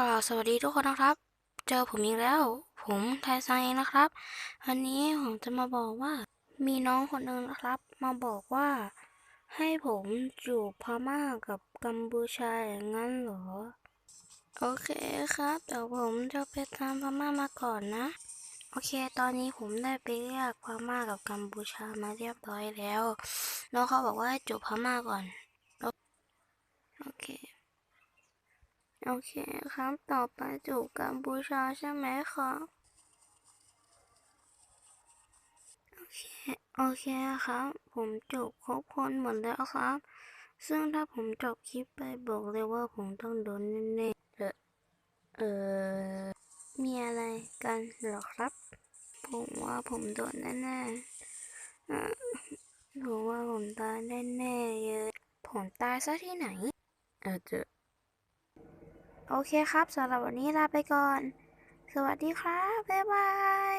ก็สวัสดีทุกคนนะครับ เจอผมอีกแล้ว ผมไทซังเองนะครับวันนี้ผมจะมาบอกว่า มีน้องคนหนึ่งนะครับ มาบอกว่า ให้ผมจูบพม่ากับกัมพูชาอย่างนั้นเหรอ โอเคครับเดี๋ยวผมจะไปตามพม่ามาก่อนนะ โอเค ตอนนี้ผมได้ไปเรียกพม่ากับกัมพูชามาเรียบร้อยแล้วแล้วเขาบอกว่าให้จูบพม่าก่อน โอเค โอเคครับต่อไปจูบกัมพูชาใช่ไหมครับโอเคโอเคครับ ผมจบครบคนหมดแล้วครับ ซึ่งถ้าผมจบคลิปไปบอกเลยว่าผมต้องโดนแน่ๆเออเออมีอะไรกันหรอครับ ผมว่าผมโดนแน่ๆอ่ผมว่าผมตายแน่ๆเลยผมตายซะที่ไหน เออเจอ โอเคครับสำหรับวันนี้ลาไปก่อน สวัสดีครับ บ๊ายบาย